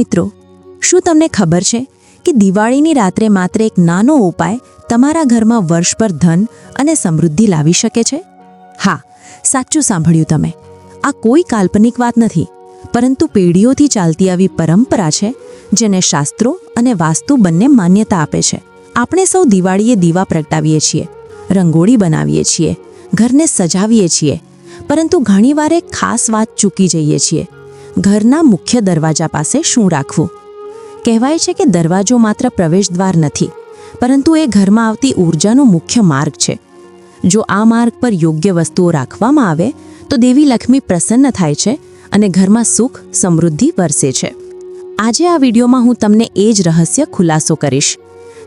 મિત્રો, શું તમને ખબર છે કે દિવાળીની રાત્રે માત્ર એક નાનો ઉપાય તમારા ઘરમાં વર્ષભર ધન અને સમૃદ્ધિ લાવી શકે છે? હા, સાચું સાંભળ્યું તમે. આ કોઈ કાલ્પનિક વાત નથી, પરંતુ પેઢીઓથી ચાલતી આવી પરંપરા છે, જેને શાસ્ત્રો અને વાસ્તુ બંને માન્યતા આપે છે. આપણે સૌ દિવાળીએ દીવા પ્રગટાવીએ છીએ, રંગોળી બનાવીએ છીએ, ઘરને સજાવીએ છીએ, પરંતુ ઘણીવાર એક ખાસ વાત ચૂકી જઈએ છીએ. ઘરના મુખ્ય દરવાજા પાસે શું રાખવું? કહેવાય છે કે દરવાજો માત્ર પ્રવેશદ્વાર નથી, પરંતુ એ ઘરમાં આવતી ઊર્જાનો મુખ્ય માર્ગ છે. જો આ માર્ગ પર યોગ્ય વસ્તુઓ રાખવામાં આવે, તો દેવી લક્ષ્મી પ્રસન્ન થાય છે અને ઘરમાં સુખ, સમૃદ્ધિ વરસે છે. આજે આ વિડીયોમાં હું તમને એ જ રહસ્ય ખુલાસો કરીશ.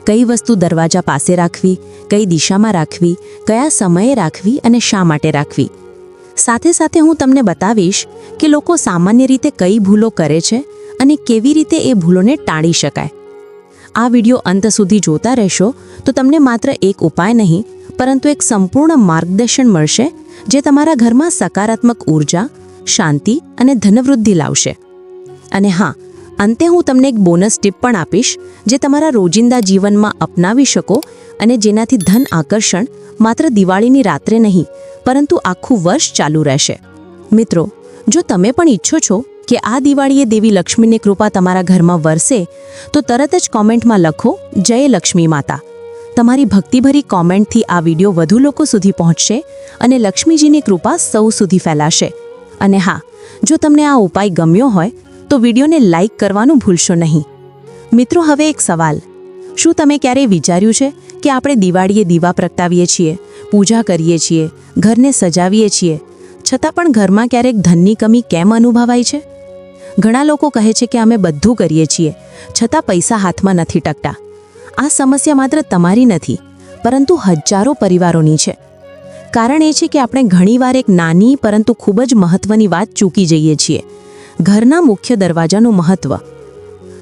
કઈ વસ્તુ દરવાજા પાસે રાખવી, કઈ દિશામાં રાખવી, કયા સમયે રાખવી અને શા માટે રાખવી? સાથે સાથે હું તમને બતાવીશ કે લોકો સામાન્ય રીતે કઈ ભૂલો કરે છે અને કેવી રીતે એ ભૂલોને ટાળી શકાય. આ વીડિયો અંત સુધી જોતા રહેશો તો તમને માત્ર એક ઉપાય નહીં, પરંતુ એક સંપૂર્ણ માર્ગદર્શન મળશે જે તમારા ઘરમાં સકારાત્મક ઊર્જા, શાંતિ અને ધનવૃદ્ધિ લાવશે. અને હા અંતે હું તમને એક બોનસ ટીપ પણ આપીશ, જે તમારા રોજિંદા જીવનમાં અપનાવી શકો અને જેનાથી ધન આકર્ષણ માત્ર દિવાળીની રાત્રે નહીં, પરંતુ આખું વર્ષ ચાલુ રહેશે. મિત્રો, જો તમે પણ ઈચ્છો છો કે આ દિવાળીએ દેવી લક્ષ્મીની કૃપા તમારા ઘરમાં વરસે, તો તરત જ કોમેન્ટમાં લખો, જય લક્ષ્મી માતા. તમારી ભક્તિભરી કોમેન્ટથી આ વીડિયો વધુ લોકો સુધી પહોંચશે અને લક્ષ્મીજીની કૃપા સૌ સુધી ફેલાશે. અને હા, જો તમને આ ઉપાય ગમ્યો હોય તો વિડીયોને લાઇક કરવાનું ભૂલશો નહીં. મિત્રો, હવે એક સવાલ. શું તમે ક્યારેય વિચાર્યું છે કે આપણે દિવાળીએ દીવા પ્રગટાવીએ છીએ, પૂજા કરીએ છીએ, ઘરને સજાવીએ છીએ, છતાં પણ ઘરમાં ક્યારેક ધનની કમી કેમ અનુભવાય છે? ઘણા લોકો કહે છે કે અમે બધું કરીએ છીએ, છતાં પૈસા હાથમાં નથી ટકતા. આ સમસ્યા માત્ર તમારી નથી, પરંતુ હજારો પરિવારોની છે. કારણ એ છે કે આપણે ઘણીવાર એક નાની પરંતુ ખૂબ જ મહત્વની વાત ચૂકી જઈએ છીએ. ઘરના મુખ્ય દરવાજાનું મહત્વ.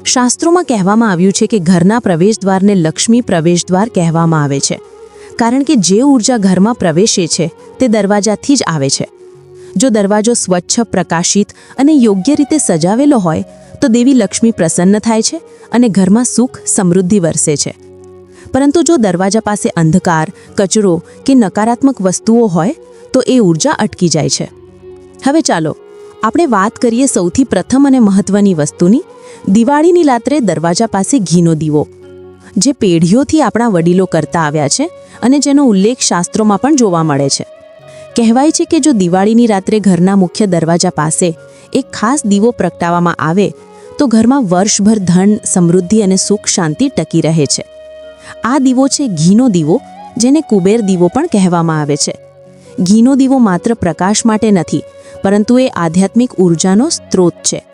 શાસ્ત્રોમાં કહેવામાં આવ્યું છે કે ઘરના પ્રવેશદ્વારને લક્ષ્મી પ્રવેશદ્વાર કહેવામાં આવે છે. કારણ કે જે ઊર્જા ઘરમાં પ્રવેશે છે, તે દરવાજાથી જ આવે છે. જો દરવાજો સ્વચ્છ, પ્રકાશિત અને યોગ્ય રીતે સજાવેલો હોય, તો દેવી લક્ષ્મી પ્રસન્ન થાય છે અને ઘરમાં સુખ, સમૃદ્ધિ વરસે છે. પરંતુ જો દરવાજા પાસે અંધકાર, કચરો કે નકારાત્મક વસ્તુઓ હોય, તો એ ઊર્જા અટકી જાય છે. હવે ચાલો આપણે વાત કરીએ સૌથી પ્રથમ અને મહત્વની વસ્તુની. દિવાળીની રાત્રે દરવાજા પાસે ઘીનો દીવો, જે પેઢીઓથી આપણા વડીલો કરતા આવ્યા છે અને જેનો ઉલ્લેખ શાસ્ત્રોમાં પણ જોવા મળે છે. કહેવાય છે કે જો દિવાળીની રાત્રે ઘરના મુખ્ય દરવાજા પાસે એક ખાસ દીવો પ્રગટાવવામાં આવે, તો ઘરમાં વર્ષભર ધન, સમૃદ્ધિ અને સુખ શાંતિ ટકી રહે છે. આ દીવો છે ઘીનો દીવો, જેને કુબેર દીવો પણ કહેવામાં આવે છે. ઘીનો દીવો માત્ર પ્રકાશ માટે નથી પરંતુ એ આધ્યાત્મિક ઉર્જાનો સ્ત્રોત છે.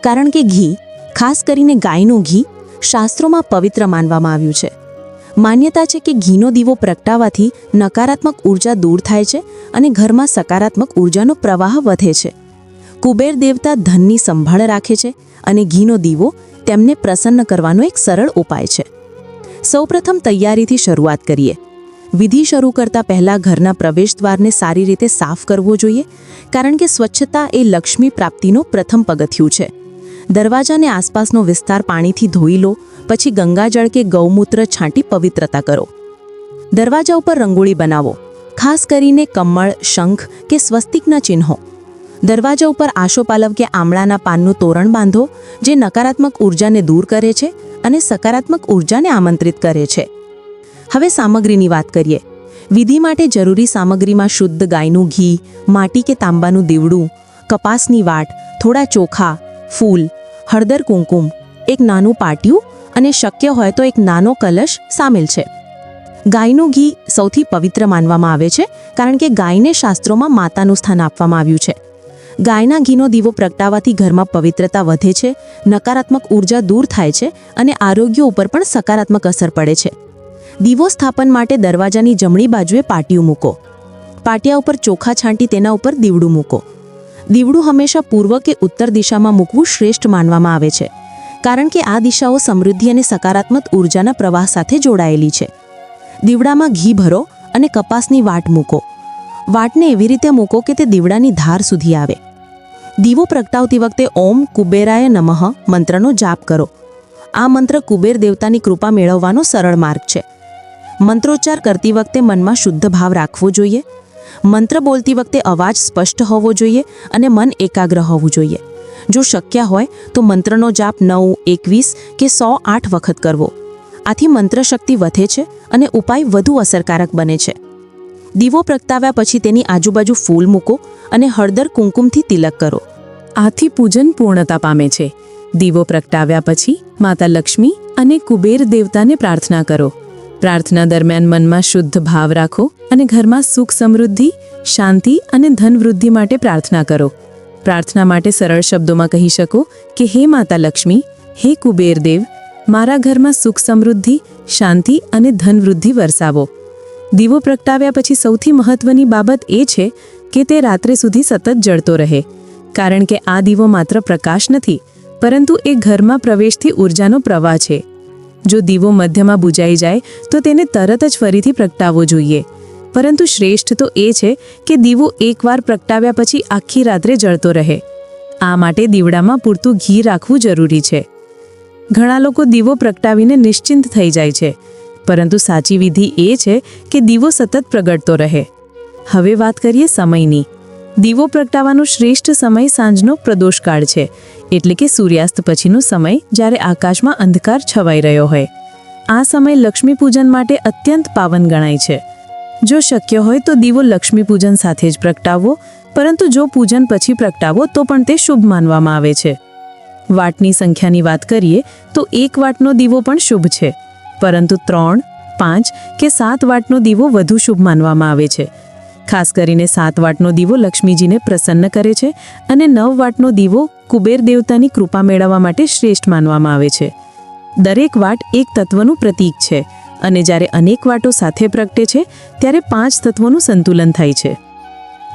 કારણ કે ઘી, ખાસ કરીને ગાયનું ઘી, શાસ્ત્રોમાં પવિત્ર માનવામાં આવ્યું છે. માન્યતા છે કે ઘીનો દીવો પ્રગટાવવાથી નકારાત્મક ઊર્જા દૂર થાય છે અને ઘરમાં સકારાત્મક ઉર્જાનો પ્રવાહ વધે છે. કુબેર દેવતા ધનની સંભાળ રાખે છે અને ઘીનો દીવો તેમને પ્રસન્ન કરવાનો એક સરળ ઉપાય છે. સૌપ્રથમ તૈયારીથી શરૂઆત કરીએ. વિધિ શરૂ કરતા પહેલાં ઘરના પ્રવેશદ્વારને સારી રીતે સાફ કરવો જોઈએ, કારણ કે સ્વચ્છતા એ લક્ષ્મી પ્રાપ્તિનો પ્રથમ પગથિયું છે. દરવાજાને આસપાસનો વિસ્તાર પાણીથી ધોઈ લો, પછી ગંગાજળ કે ગૌમૂત્ર છાંટી પવિત્રતા કરો. દરવાજા ઉપર રંગોળી બનાવો, ખાસ કરીને કમળ, શંખ કે સ્વસ્તિકના ચિહ્નો. દરવાજા ઉપર આશોપાલવ કે આમળાના પાનનું તોરણ બાંધો, જે નકારાત્મક ઉર્જાને દૂર કરે છે અને સકારાત્મક ઉર્જાને આમંત્રિત કરે છે. હવે સામગ્રીની વાત કરીએ. વિધિ માટે જરૂરી સામગ્રીમાં શુદ્ધ ગાયનું ઘી, માટી કે તાંબાનું દીવડું, કપાસની વાટ, થોડા ચોખા, ફૂલ, હળદર કુંકુમ, એક નાનું પાટિયું અને શક્ય હોય તો એક નાનો કલશ સામેલ છે. ગાયનું ઘી સૌથી પવિત્ર માનવામાં આવે છે કારણ કે ગાયને શાસ્ત્રોમાં માતાનું સ્થાન આપવામાં આવ્યું છે. ગાયના ઘીનો દીવો પ્રગટાવવાથી ઘરમાં પવિત્રતા વધે છે, નકારાત્મક ઊર્જા દૂર થાય છે અને આરોગ્ય ઉપર પણ સકારાત્મક અસર પડે છે. દીવો સ્થાપન માટે દરવાજાની જમણી બાજુએ પાટિયું મૂકો. પાટિયા ઉપર ચોખા છાંટી તેના ઉપર દીવડું મૂકો. દીવડું હંમેશા પૂર્વ કે ઉત્તર દિશામાં મૂકવું શ્રેષ્ઠ માનવામાં આવે છે, કારણ કે આ દિશાઓ સમૃદ્ધિ અને સકારાત્મક ઉર્જાના પ્રવાહ સાથે જોડાયેલી છે. દીવડામાં ઘી ભરો અને કપાસની વાટ મૂકો. વાટને એવી રીતે મૂકો કે તે દીવડાની ધાર સુધી આવે. દીવો પ્રગટાવતી વખતે ઓમ કુબેરાય નમઃ મંત્રનો જાપ કરો. આ મંત્ર કુબેર દેવતાની કૃપા મેળવવાનો સરળ માર્ગ છે. મંત્રોચ્ચાર કરતી વખતે મનમાં શુદ્ધ ભાવ રાખવો જોઈએ. મંત્ર બોલતી વખતે અવાજ સ્પષ્ટ હોવો જોઈએ અને મન એકાગ્ર હોવું જોઈએ. જો શક્ય હોય, તો મંત્રનો જાપ નવ, એકવીસ કે સો આઠ વખત કરવો. આથી મંત્ર શક્તિ વધે છે અને ઉપાય વધુ અસરકારક બને છે. દીવો પ્રગટાવ્યા પછી તેની આજુબાજુ ફૂલ મૂકો અને હળદર કુંકુમથી તિલક કરો. આથી પૂજન પૂર્ણતા પામે છે. દીવો પ્રગટાવ્યા પછી માતા લક્ષ્મી અને કુબેર દેવતાને પ્રાર્થના કરો. પ્રાર્થના દરમિયાન મનમાં શુદ્ધ ભાવ રાખો અને ઘરમાં સુખ સમૃદ્ધિ, શાંતિ અને ધન વૃદ્ધિ માટે પ્રાર્થના કરો. પ્રાર્થના માટે સરળ શબ્દોમાં કહી શકો કે, હે માતા લક્ષ્મી, હે કુબેર દેવ, મારા ઘરમાં સુખ સમૃદ્ધિ, શાંતિ અને ધન વૃદ્ધિ વરસાવો. દીવો પ્રગટાવ્યા પછી સૌથી મહત્વની બાબત એ છે કે તે રાત્રે સુધી સતત જળતો રહે. કારણ કે આ દીવો માત્ર પ્રકાશ નથી, પરંતુ એ ઘરમાં પ્રવેશથી ઊર્જાનો પ્રવાહ છે. જો દીવો મધ્યમાં બુજાઈ જાય, તો તેને તરત જ ફરીથી પ્રગટાવવો જોઈએ. પરંતુ શ્રેષ્ઠ તો એ છે કે દીવો એકવાર પ્રગટાવ્યા પછી આખી રાત્રે જળતો રહે. આ માટે દીવડામાં પૂરતું ઘી રાખવું જરૂરી છે. ઘણા લોકો દીવો પ્રગટાવીને નિશ્ચિંત થઈ જાય છે. પરંતુ સાચી વિધિ એ છે કે દીવો સતત પ્રગટતો રહે. હવે વાત કરીએ સમયની. દીવો પ્રગટાવવાનો શ્રેષ્ઠ સમય સાંજનો પ્રદોષકાળ છે. એટલે કે સૂર્યાસ્ત પછીનો સમય જ્યારે આકાશમાં અંધકાર છવાઈ રહ્યો હોય. આ સમય લક્ષ્મી પૂજન માટે અત્યંત પાવન ગણાય છે. જો શક્ય હોય તો દીવો લક્ષ્મી પૂજન સાથે જ પ્રગટાવવો, પરંતુ જો પૂજન પછી પ્રગટાવો તો પણ તે શુભ માનવામાં આવે છે. વાટની સંખ્યાની વાત કરીએ તો એક વાટનો દીવો પણ શુભ છે. પરંતુ ત્રણ, પાંચ કે સાત વાટનો દીવો વધુ શુભ માનવામાં આવે છે. ખાસ કરીને સાત વાટનો દીવો લક્ષ્મીજીને પ્રસન્ન કરે છે અને નવ વાટનો દીવો કુબેર દેવતાની કૃપા મેળવવા માટે શ્રેષ્ઠ માનવામાં આવે છે. દરેક વાટ એક તત્વનું પ્રતીક છે અને જ્યારે અનેક વાટો સાથે પ્રગટે છે, ત્યારે પાંચ તત્વોનું સંતુલન થાય છે.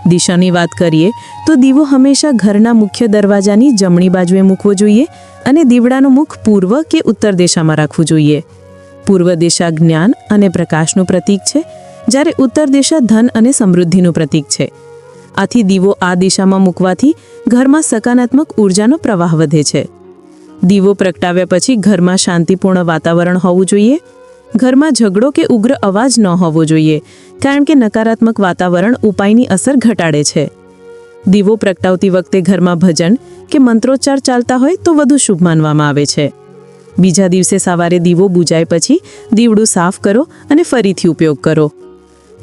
દિશાની વાત કરીએ, તો દીવો હંમેશા ઘરના મુખ્ય દરવાજાની જમણી બાજુએ મૂકવો જોઈએ અને દીવડાનું મુખ પૂર્વ કે ઉત્તર દિશામાં રાખવું જોઈએ. પૂર્વ દિશા જ્ઞાન અને પ્રકાશનું પ્રતીક છે જ્યારે ઉત્તર દિશા ધન અને સમૃદ્ધિનું પ્રતીક છે. આથી દીવો આ દિશામાં મૂકવાથી ઘરમાં સકારાત્મક ઉર્જાનો પ્રવાહ વધે છે. દીવો પ્રગટાવ્યા પછી ઘરમાં શાંતિપૂર્ણ વાતાવરણ હોવું જોઈએ. ઘરમાં ઝઘડો કે ઉગ્ર અવાજ ન હોવો જોઈએ, કારણ કે નકારાત્મક વાતાવરણ ઉપાયની અસર ઘટાડે છે. દીવો પ્રગટાવતી વખતે ઘરમાં ભજન કે મંત્રોચ્ચાર ચાલતા હોય તો વધુ શુભ માનવામાં આવે છે. બીજા દિવસે સવારે દીવો બુજાય પછી દીવડું સાફ કરો અને ફરીથી ઉપયોગ કરો.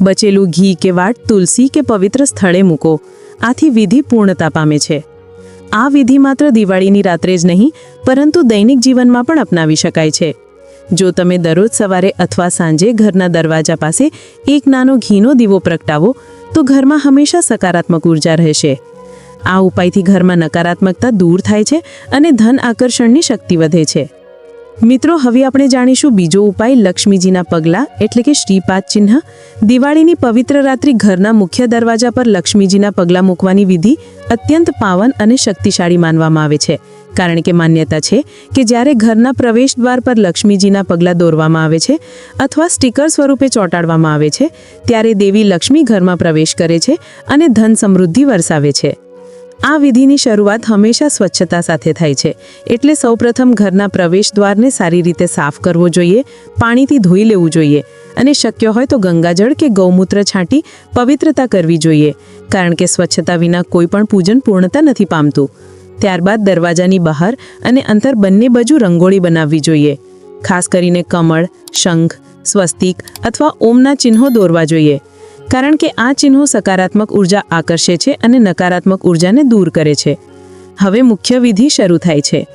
બચેલું ઘી કે વાટ, તુલસી કે પવિત્ર સ્થળે મૂકો. આથી વિધિ પૂર્ણતા પામે છે. આ વિધિ માત્ર દિવાળીની રાત્રે જ નહીં, પરંતુ દૈનિક જીવનમાં પણ અપનાવી શકાય છે. જો તમે દરરોજ સવારે અથવા સાંજે ઘરના દરવાજા પાસે એક નાનો ઘીનો દીવો પ્રગટાવો, તો ઘરમાં હંમેશા સકારાત્મક ઊર્જા રહેશે. આ ઉપાયથી ઘરમાં નકારાત્મકતા દૂર થાય છે અને ધન આકર્ષણની શક્તિ વધે છે. મિત્રો, હવે આપણે જાણીશું બીજો ઉપાય લક્ષ્મીજીના પગલાં, એટલે કે શ્રીપાદ ચિહ્ન. દિવાળીની પવિત્ર રાત્રિ ઘરના મુખ્ય દરવાજા પર લક્ષ્મીજીના પગલાં મૂકવાની વિધિ અત્યંત પાવન અને શક્તિશાળી માનવામાં આવે છે. કારણ કે માન્યતા છે કે જ્યારે ઘરના પ્રવેશ દ્વાર પર લક્ષ્મીજીના પગલાં દોરવામાં આવે છે અથવા સ્ટીકર સ્વરૂપે ચોંટાડવામાં આવે છે, ત્યારે દેવી લક્ષ્મી ઘરમાં પ્રવેશ કરે છે અને ધન સમૃદ્ધિ વરસાવે છે. આ વિધિની શરૂઆત હંમેશા સ્વચ્છતા સાથે થાય છે. એટલે સૌપ્રથમ ઘરના પ્રવેશ દ્વારને સારી રીતે સાફ કરવો જોઈએ, પાણીથી ધોઈ લેવું જોઈએ અને શક્ય હોય તો ગંગાજળ કે ગૌમૂત્ર છાંટી પવિત્રતા કરવી જોઈએ, કારણ કે સ્વચ્છતા વિના કોઈ પણ પૂજન પૂર્ણતા નથી પામતું. ત્યારબાદ દરવાજાની બહાર અને અંતર બંને બાજુ રંગોળી બનાવવી જોઈએ. ખાસ કરીને કમળ, શંખ, સ્વસ્તિક અથવા ઓમના ચિહ્નો દોરવા જોઈએ. કારણ કે આ ચિહ્નો સકારાત્મક ઊર્જા આકર્ષે છે અને નકારાત્મક ઉર્જાને દૂર કરે છે. હવે મુખ્ય વિધિ શરૂ થાય છે.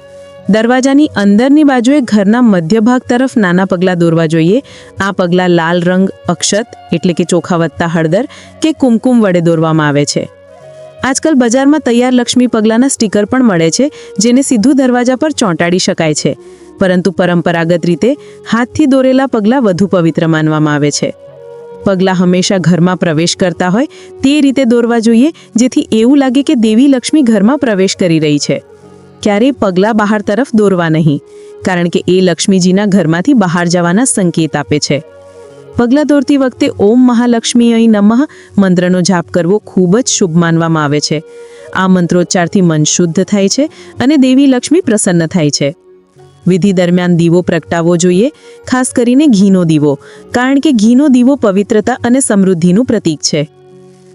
દરવાજાની અંદરની બાજુએ ઘરના મધ્ય ભાગ તરફ નાના પગલાં દોરવા જોઈએ. આ પગલાં લાલ રંગ, અક્ષત, એટલે કે ચોખા વત્તા હળદર કે કુમકુમ વડે દોરવામાં આવે છે. આજકાલ બજારમાં તૈયાર લક્ષ્મી પગલાંના સ્ટીકર પણ મળે છે, જેને સીધું દરવાજા પર ચોંટાડી શકાય છે. પરંતુ પરંપરાગત રીતે હાથથી દોરેલા પગલાં વધુ પવિત્ર માનવામાં આવે છે. પગલાં હંમેશા ઘરમાં પ્રવેશ કરતા હોય તે રીતે દોરવા જોઈએ, જેથી એવું લાગે કે દેવી લક્ષ્મી ઘરમાં પ્રવેશ કરી રહી છે. ક્યારેય પગલાં બહાર તરફ દોરવા નહીં, કારણ કે એ લક્ષ્મીજીના ઘરમાંથી બહાર જવાના સંકેત આપે છે. પગલાં દોરતી વખતે ઓમ મહાલક્ષ્મી અહીં નમઃ મંત્રનો જાપ કરવો ખૂબ જ શુભ માનવામાં આવે છે. આ મંત્રોચ્ચારથી મન શુદ્ધ થાય છે અને દેવી લક્ષ્મી પ્રસન્ન થાય છે. વિધિ દરમિયાન દીવો પ્રગટાવવો જોઈએ, ખાસ કરીને ઘીનો દીવો, કારણ કે ઘીનો દીવો પવિત્રતા અને સમૃદ્ધિનું પ્રતીક છે.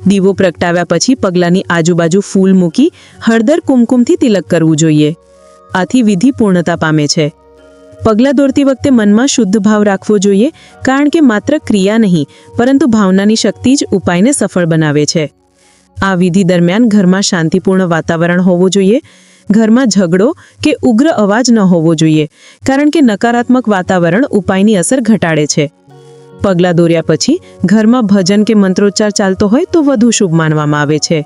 દીવો પ્રગટાવ્યા પછી પગલાની આજુબાજુ ફૂલ મૂકી હળદર કુમકુમથી તિલક કરવું જોઈએ. આથી વિધિ પૂર્ણતા પામે છે. પગલાં દોરતી વખતે મનમાં શુદ્ધ ભાવ રાખવો જોઈએ, કારણ કે માત્ર ક્રિયા નહીં, પરંતુ ભાવનાની શક્તિ જ ઉપાયને સફળ બનાવે છે. આ વિધિ દરમિયાન ઘરમાં શાંતિપૂર્ણ વાતાવરણ હોવું જોઈએ ઘરમાં ઝઘડો કે ઉગ્ર અવાજ ન હોવો જોઈએ, કારણ કે નકારાત્મક વાતાવરણ ઉપાયની અસર ઘટાડે છે. પગલાં દોર્યા પછી ઘરમાં ભજન કે મંત્રોચ્ચાર ચાલતો હોય તો વધુ શુભ માનવામાં આવે છે.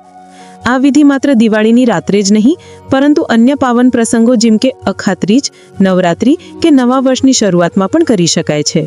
આ વિધિ માત્ર દિવાળીની રાત્રે જ નહીં, પરંતુ અન્ય પાવન પ્રસંગો જેમ કે અખાત્રીજ, નવરાત્રિ કે નવા વર્ષની શરૂઆતમાં પણ કરી શકાય છે.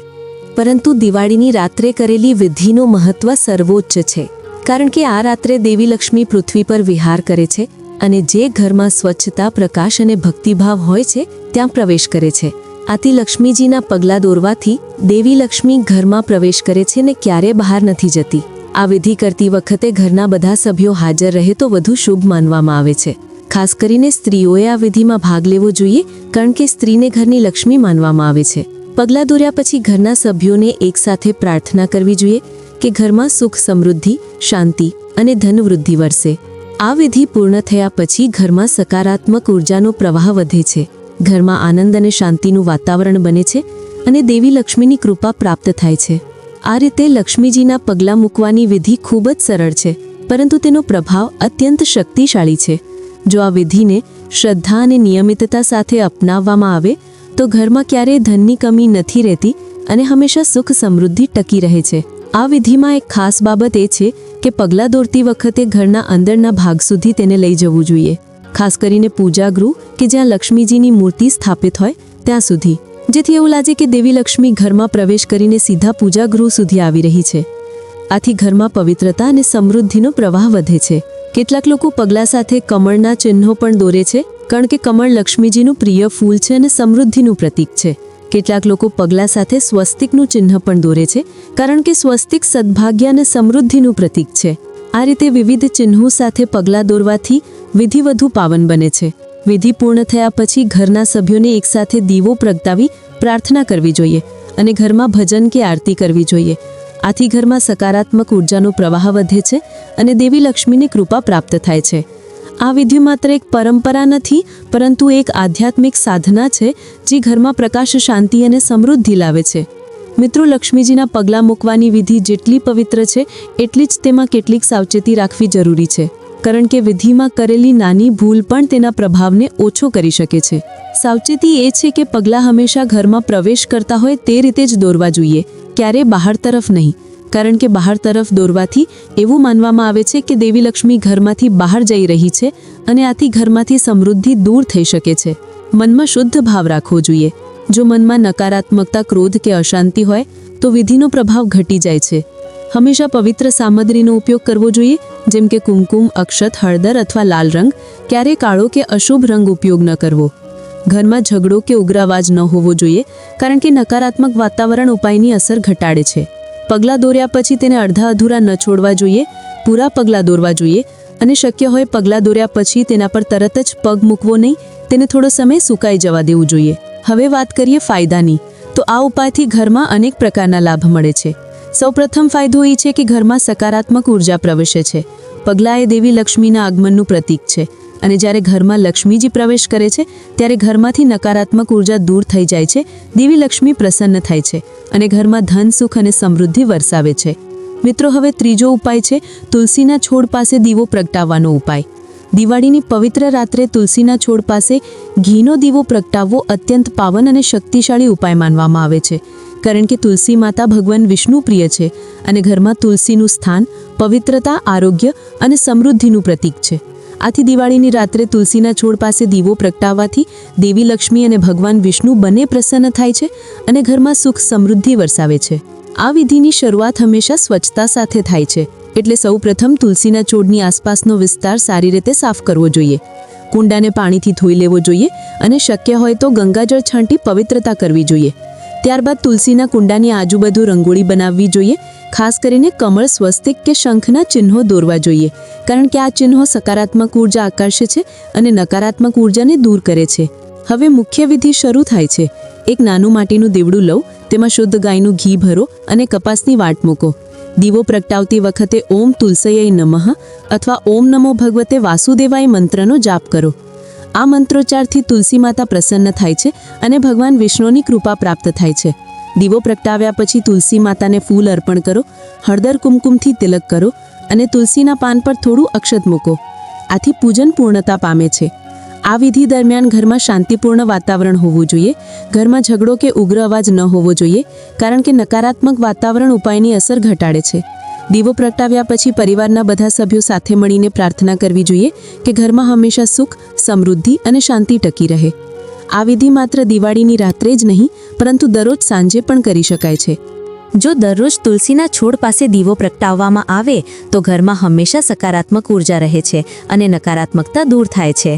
પરંતુ દિવાળીની રાત્રે કરેલી વિધિનું મહત્વ સર્વોચ્ચ છે, કારણ કે આ રાત્રે દેવી લક્ષ્મી પૃથ્વી પર વિહાર કરે છે અને જે ઘરમાં સ્વચ્છતા, પ્રકાશ અને ભક્તિભાવ હોય છે, ત્યાં પ્રવેશ કરે છે. આથી લક્ષ્મીજીના પગલાં દોરવાથી દેવી લક્ષ્મી ઘરમાં પ્રવેશ કરે છે ને ક્યારે બહાર નથી જતી. આ વિધિ કરતી વખતે ઘરના બધા સભ્યો હાજર રહે તો વધુ શુભ માનવામાં આવે છે. ખાસ કરીને સ્ત્રીઓએ આ વિધિમાં ભાગ લેવો જોઈએ, કારણ કે સ્ત્રીને ઘરની લક્ષ્મી માનવામાં આવે છે. પગલાં દોર્યા પછી ઘરના સભ્યોને એકસાથે પ્રાર્થના કરવી જોઈએ કે ઘરમાં સુખ સમૃદ્ધિ, શાંતિ અને ધનવૃદ્ધિ વરસે. આ વિધિ પૂર્ણ થયા પછી ઘરમાં સકારાત્મક ઉર્જાનો પ્રવાહ વધે છે. ઘરમાં આનંદ અને શાંતિનું વાતાવરણ બને છે અને દેવી લક્ષ્મીની કૃપા પ્રાપ્ત થાય છે. આ રીતે લક્ષ્મીજીના પગલાં મૂકવાની વિધિ ખૂબ જ સરળ છે, પરંતુ તેનો પ્રભાવ અત્યંત શક્તિશાળી છે. જો આ વિધિને શ્રદ્ધા અને નિયમિતતા સાથે અપનાવવામાં આવે, તો ઘરમાં ક્યારેય ધનની કમી નથી રહેતી અને હંમેશા સુખ સમૃદ્ધિ ટકી રહે છે. આ વિધિમાં એક ખાસ બાબત એ છે કે પગલાં દોરતી વખતે ઘરના અંદરના ભાગ સુધી તેને લઈ જવું જોઈએ. ખાસ કરીને પૂજા ગૃહ કે જ્યાં લક્ષ્મીજીની મૂર્તિ સ્થાપિત હોય, ત્યાં સુધી. જેથી એવું લાગે કે દેવી લક્ષ્મી ઘરમાં પ્રવેશ કરીને સીધા પૂજા ગૃહ સુધી આવી રહી છે. આથી ઘરમાં પવિત્રતા અને સમૃદ્ધિનો પ્રવાહ વધે છે. કેટલાક લોકો પગલા સાથે કમળના ચિહ્નો પણ દોરે છે, કારણ કે કમળ લક્ષ્મીજીનું પ્રિય ફૂલ છે અને સમૃદ્ધિનું પ્રતીક છે. કેટલાક લોકો પગલા સાથે સ્વસ્તિકનું ચિહ્ન પણ દોરે છે, કારણ કે સ્વસ્તિક સદભાગ્ય અને સમૃદ્ધિનું પ્રતીક છે. આ રીતે વિવિધ ચિહ્નો સાથે પગલાં દોરવાથી વિધિ વધુ પાવન બને છે. વિધિ પૂર્ણ થયા પછી ઘરના સભ્યોને એકસાથે દીવો પ્રગટાવી પ્રાર્થના કરવી જોઈએ અને ઘરમાં ભજન કે આરતી કરવી જોઈએ. આથી ઘરમાં સકારાત્મક ઉર્જાનો પ્રવાહ વધે છે અને દેવી લક્ષ્મીની કૃપા પ્રાપ્ત થાય છે. આ વિધિ માત્ર એક પરંપરા નથી, પરંતુ એક આધ્યાત્મિક સાધના છે, જે ઘરમાં પ્રકાશ, શાંતિ અને સમૃદ્ધિ લાવે છે. મિત્રો, લક્ષ્મીજીના પગલાં મૂકવાની વિધિ જેટલી પવિત્ર છે, એટલી જ તેમાં કેટલીક સાવચેતી રાખવી જરૂરી છે. કારણ કે વિધિમાં કરેલી નાની ભૂલ પણ તેના પ્રભાવને ઓછો કરી શકે છે. સાવચેતી એ છે કે પગલાં હંમેશા ઘરમાં પ્રવેશ કરતા હોય તે રીતે જ દોરવા જોઈએ ક્યારે બહાર તરફ નહીં. કારણ કે બહાર તરફ દોરવાથી એવું માનવામાં આવે છે કે દેવી લક્ષ્મી ઘરમાંથી બહાર જઈ રહી છે અને આથી ઘરમાંથી સમૃદ્ધિ દૂર થઈ શકે છે. મનમાં શુદ્ધ ભાવ રાખવો જોઈએ. જો મનમાં નકારાત્મકતા, ક્રોધ કે અશાંતિ હોય, તો વિધિનો પ્રભાવ ઘટી જાય છે. હંમેશા પવિત્ર સામગ્રીનો ઉપયોગ કરવો જોઈએ, જેમ કે કુમકુમ, અક્ષત, હળદર અથવા લાલ રંગ, ક્યારે કાળો કે અશુભ રંગ ઉપયોગ ન કરવો. ઘરમાં ઝઘડો કે ઉગ્ર અવાજ ન હોવો જોઈએ, કારણ કે નકારાત્મક વાતાવરણ ઉપાયની અસર ઘટાડે છે. પગલાં દોર્યા પછી તેને અડધા અધૂરા ન છોડવા જોઈએ, પૂરા પગલાં દોરવા જોઈએ અને શક્ય હોય પગલાં દોર્યા પછી તેના પર તરત જ પગ મૂકવો નહીં, તેને થોડો સમય સુકાઈ જવા દેવું જોઈએ. હવે વાત કરીએ ફાયદાની. તો આ ઉપાયથી ઘરમાં અનેક પ્રકારના લાભ મળે છે. સૌપ્રથમ ફાયદો એ છે કે ઘરમાં સકારાત્મક ઊર્જા પ્રવેશે છે. પગલાં એ દેવી લક્ષ્મીના આગમનનું પ્રતીક છે. અને જ્યારે ઘરમાં લક્ષ્મીજી પ્રવેશ કરે છે, ત્યારે ઘરમાંથી નકારાત્મક ઊર્જા દૂર થઈ જાય છે, દેવી લક્ષ્મી પ્રસન્ન થાય છે અને ઘરમાં ધન, સુખ અને સમૃદ્ધિ વરસાવે છે. મિત્રો, હવે ત્રીજો ઉપાય છે, તુલસીના છોડ પાસે દીવો પ્રગટાવવાનો ઉપાય. દિવાળીની પવિત્ર રાત્રે તુલસીના છોડ પાસે ઘીનો દીવો પ્રગટાવવો અત્યંત પાવન અને શક્તિશાળી ઉપાય માનવામાં આવે છે. કારણ કે તુલસી માતા ભગવાન વિષ્ણુ પ્રિય છે અને ઘરમાં તુલસીનું સ્થાન, પવિત્રતા, આરોગ્ય અને સમૃદ્ધિનું પ્રતીક છે. આથી દિવાળીની રાત્રે તુલસીના છોડ પાસે દીવો પ્રગટાવવાથી દેવી લક્ષ્મી અને ભગવાન વિષ્ણુ બંને પ્રસન્ન થાય છે અને ઘરમાં સુખ સમૃદ્ધિ વરસાવે છે. આ વિધિની શરૂઆત હંમેશા સ્વચ્છતા સાથે થાય છે, એટલે સૌ પ્રથમ તુલસીના છોડની આસપાસનો વિસ્તાર સારી રીતે સાફ કરવો જોઈએ. કુંડાને પાણીથી ધોઈ લેવો જોઈએ અને શક્ય હોય તો ગંગાજળ છાંટી પવિત્રતા કરવી જોઈએ. ત્યારબાદ તુલસીના કુંડાની આજુબાજુ રંગોળી બનાવવી જોઈએ, ખાસ કરીને કમળ, સ્વસ્તિક કે શંખના ચિહ્નો દોરવા જોઈએ, કારણ કે આ ચિહ્નો સકારાત્મક ઊર્જા આકર્ષે છે અને નકારાત્મક ઉર્જાને દૂર કરે છે. હવે મુખ્ય વિધિ શરૂ થાય છે. એક નાનું માટીનું દીવડું લઉં, તેમાં શુદ્ધ ગાયનું ઘી ભરો અને કપાસની વાટ મૂકો. દીવો પ્રગટાવતી વખતે ઓમ તુલસયય નમઃ અથવા ઓમ નમો ભગવતે વાસુદેવાય મંત્રનો જાપ કરો. આ મંત્રોચ્ચારથી તુલસી માતા પ્રસન્ન થાય છે અને ભગવાન વિષ્ણુની કૃપા પ્રાપ્ત થાય છે. દીવો પ્રગટાવ્યા પછી તુલસી માતાને ફૂલ અર્પણ કરો, હળદર કુમકુમથી તિલક કરો અને તુલસીના પાન પર થોડું અક્ષત મૂકો. આથી પૂજન પૂર્ણતા પામે છે. આ વિધિ દરમિયાન ઘરમાં શાંતિપૂર્ણ વાતાવરણ હોવું જોઈએ, ઘરમાં ઝઘડો કે ઉગ્ર અવાજ ન હોવો જોઈએ, કારણ કે નકારાત્મક વાતાવરણ ઉપાયની અસર ઘટાડે છે. દીવો પ્રગટાવ્યા પછી પરિવારના બધા સભ્યો સાથે મળીને પ્રાર્થના કરવી જોઈએ કે ઘરમાં હંમેશા સુખ, સમૃદ્ધિ અને શાંતિ ટકી રહે. આ વિધિ માત્ર દિવાળીની રાત્રે જ નહીં, પરંતુ દરરોજ સાંજે પણ કરી શકાય છે. જો દરરોજ તુલસીના છોડ પાસે દીવો પ્રગટાવવામાં આવે, તો ઘરમાં હંમેશા સકારાત્મક ઊર્જા રહે છે અને નકારાત્મકતા દૂર થાય છે.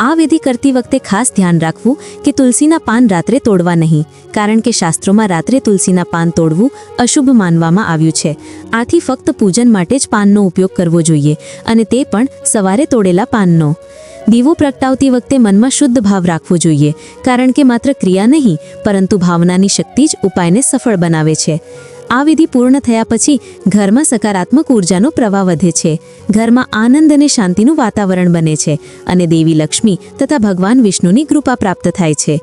આ વિધિ કરતી વખતે ખાસ ધ્યાન રાખવું કે તુલસીના પાન રાત્રે તોડવા નહીં, કારણ કે શાસ્ત્રોમાં રાત્રે તુલસીના પાન તોડવું અશુભ માનવામાં આવ્યું છે. આથી ફક્ત પૂજન માટે જ પાનનો ઉપયોગ કરવો જોઈએ અને તે પણ સવારે તોડેલા પાનનો. દીવો પ્રગટાવતી વખતે મનમાં શુદ્ધ ભાવ રાખવો જોઈએ, કારણ કે માત્ર ક્રિયા નહીં, પરંતુ ભાવનાની શક્તિ જ ઉપાયને સફળ બનાવે છે. આ વિધિ પૂર્ણ થયા પછી ઘરમાં સકારાત્મક ઉર્જાનો પ્રવાહ વધે છે. ઘરમાં આનંદ અને શાંતિનું વાતાવરણ બને છે અને દેવી લક્ષ્મી તથા ભગવાન વિષ્ણુની કૃપા પ્રાપ્ત થાય છે.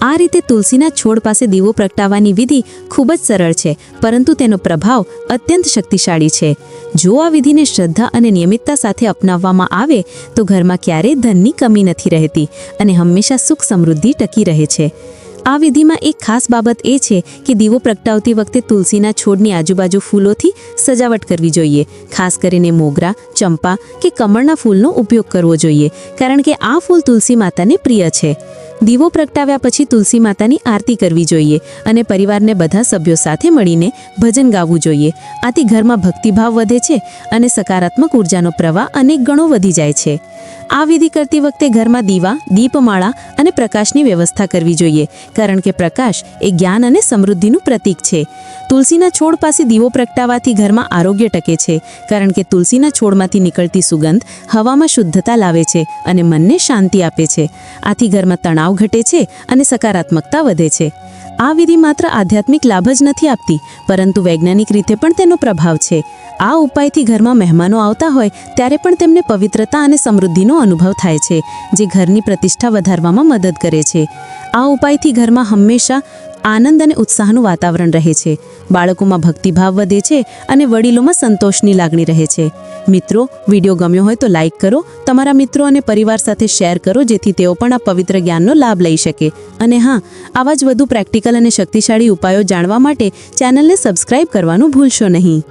આ રીતે તુલસીના છોડ પાસે દીવો પ્રગટાવવાની વિધિ ખૂબ જ સરળ છે, પરંતુ તેનો પ્રભાવ અત્યંત શક્તિશાળી છે. જો આ વિધિને શ્રદ્ધા અને નિયમિતતા સાથે અપનાવવામાં આવે, તો ઘરમાં ક્યારેય ધનની કમી નથી રહેતી અને હંમેશા સુખ સમૃદ્ધિ ટકી રહે છે. આ વિધિમાં એક ખાસ બાબત એ છે કે દીવો પ્રગટાવતી વખતે તુલસીના છોડની આજુબાજુ ફૂલોથી સજાવટ કરવી જોઈએ, ખાસ કરીને મોગરા, ચંપા કે કમળના ફૂલનો ઉપયોગ કરવો જોઈએ, કારણ કે આ ફૂલ તુલસી માતાને પ્રિય છે. દીવો પ્રગટાવ્યા પછી તુલસી માતાની આરતી કરવી જોઈએ અને પરિવારને બધા સભ્યો સાથે મળીને ભજન ગાવું જોઈએ. આથી ઘરમાં ભક્તિભાવ વધે છે અને સકારાત્મક ઉર્જાનો પ્રવાહ અનેક ગણો વધી જાય છે. આ વિધિ કરતી વખતે ઘરમાં દીવા, દીપમાળા અને પ્રકાશની વ્યવસ્થા કરવી જોઈએ, કારણ કે પ્રકાશ એ જ્ઞાન અને સમૃદ્ધિનું પ્રતીક છે. તુલસીના છોડ પાસે દીવો પ્રગટાવાથી ઘરમાં આરોગ્ય ટકે છે, કારણ કે તુલસીના છોડમાંથી નીકળતી સુગંધ હવામાં શુદ્ધતા લાવે છે અને મનને શાંતિ આપે છે. આથી ઘરમાં તણાવ ઘટે છે અને સકારાત્મકતા વધે છે. આ વિધિ માત્ર આધ્યાત્મિક લાભ જ નથી આપતી, પરંતુ વૈજ્ઞાનિક રીતે પણ તેનો પ્રભાવ છે. આ ઉપાયથી ઘરમાં મહેમાનો આવતા હોય, ત્યારે પણ તેમને પવિત્રતા અને સમૃદ્ધિનો અનુભવ થાય છે, જે ઘરની પ્રતિષ્ઠા વધારવામાં મદદ કરે છે. આ ઉપાયથી ઘરમાં હંમેશા આનંદ અને ઉત્સાહનું વાતાવરણ રહે છે. બાળકોમાં ભક્તિભાવ વધે છે અને વડીલોમાં સંતોષની લાગણી રહે છે. મિત્રો, વીડિયો ગમ્યો હોય તો લાઇક કરો, તમારા મિત્રો અને પરિવાર સાથે શેર કરો, જેથી તેઓ પણ આ પવિત્ર જ્ઞાનનો લાભ લઈ શકે. અને હા, આવા જ વધુ પ્રેક્ટિકલ અને શક્તિશાળી ઉપાયો જાણવા માટે ચેનલને સબસ્ક્રાઇબ કરવાનું ભૂલશો નહીં.